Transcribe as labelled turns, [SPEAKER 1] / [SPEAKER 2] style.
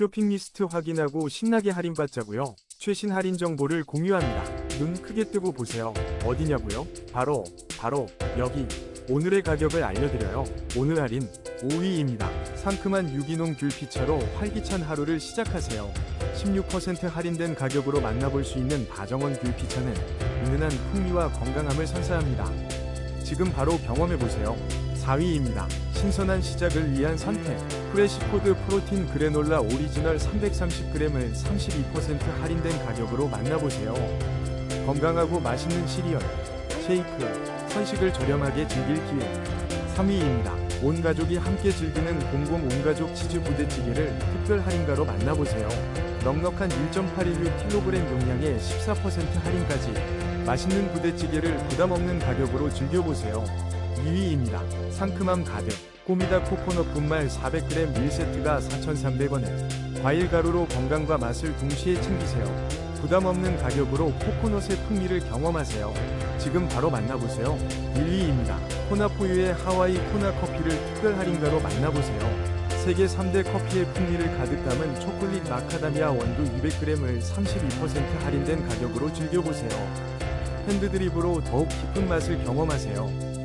[SPEAKER 1] 쇼핑 리스트 확인하고 신나게 할인받자고요. 최신 할인 정보를 공유합니다. 눈 크게 뜨고 보세요. 어디냐고요? 바로 바로 여기. 오늘의 가격을 알려드려요. 오늘 할인 5위입니다. 상큼한 유기농 귤 피차로 활기찬 하루를 시작하세요. 16% 할인된 가격으로 만나볼 수 있는 다정원 귤 피차는 은은한 풍미와 건강함을 선사합니다. 지금 바로 경험해보세요. 4위입니다. 신선한 시작을 위한 선택. 프레시코드 프로틴 그래놀라 오리지널 330g을 32% 할인된 가격으로 만나보세요. 건강하고 맛있는 시리얼, 쉐이크, 선식을 저렴하게 즐길 기회. 3위입니다. 온 가족이 함께 즐기는 공공 온가족 치즈 부대찌개를 특별 할인가로 만나보세요. 넉넉한 1.816kg 용량에 14% 할인까지 맛있는 부대찌개를 부담 없는 가격으로 즐겨보세요. 2위입니다. 상큼함 가득 꼬미다 코코넛 분말 400g 1세트가 4,300원에 과일 가루로 건강과 맛을 동시에 챙기세요. 부담 없는 가격으로 코코넛의 풍미를 경험하세요. 지금 바로 만나보세요. 1위입니다. 코나포유의 하와이 코나 커피를 특별 할인가로 만나보세요. 세계 3대 커피의 풍미를 가득 담은 초콜릿 마카다미아 원두 200g을 32% 할인된 가격으로 즐겨보세요. 핸드드립으로 더욱 깊은 맛을 경험하세요.